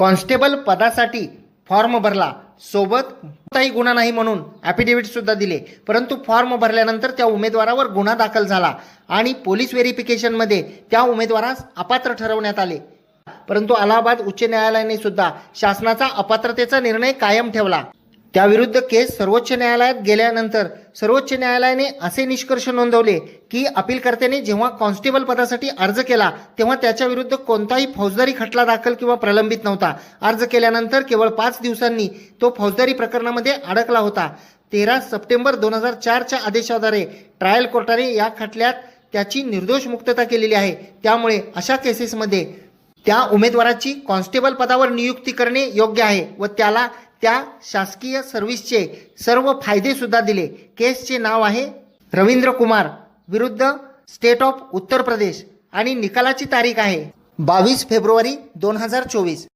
Constable पदासाठी form भरला. सोबत कोणताही गुन्हा नाही म्हणून ॲफिडेव्हिटसुद्धा दिले. परंतु फॉर्म भरल्यानंतर त्या उमेदवारावर गुन्हा दाखल झाला आणि पोलीस व्हेरिफिकेशनमध्ये त्या उमेदवारास अपात्र ठरवण्यात आले. परंतु अलाहाबाद उच्च न्यायालयाने सुद्धा शासनाचा अपात्रतेचा निर्णय कायम ठेवला. त्याविरुद्ध केस सर्वोच्च न्यायालयात गेल्यानंतर सर्वोच्च न्यायालयाने असे निष्कर्ष नोंदवले की अपीलकर्त्याने जेव्हा कॉन्स्टेबल पदासाठी अर्ज केला तेव्हा त्याच्या विरुद्ध कोणताही फौजदारी खटला दाखल किंवा प्रलंबित नव्हता. अर्ज केल्यानंतर केवळ पाच दिवसांनी तो फौजदारी प्रकरणामध्ये अडकला होता. तेरा सप्टेंबर दोन हजार चारच्या आदेशाद्वारे ट्रायल कोर्टाने या खटल्यात त्याची निर्दोष मुक्तता केलेली आहे. त्यामुळे अशा केसेसमध्ये त्या उमेदवाराची कॉन्स्टेबल पदावर नियुक्ती करणे योग्य आहे व त्याला त्या शासकीय सर्व्हिसचे सर्व फायदे सुद्धा दिले. केसचे नाव आहे रवींद्र कुमार विरुद्ध स्टेट ऑफ उत्तर प्रदेश आणि निकालाची तारीख आहे बावीस फेब्रुवारी दोन हजार चोवीस.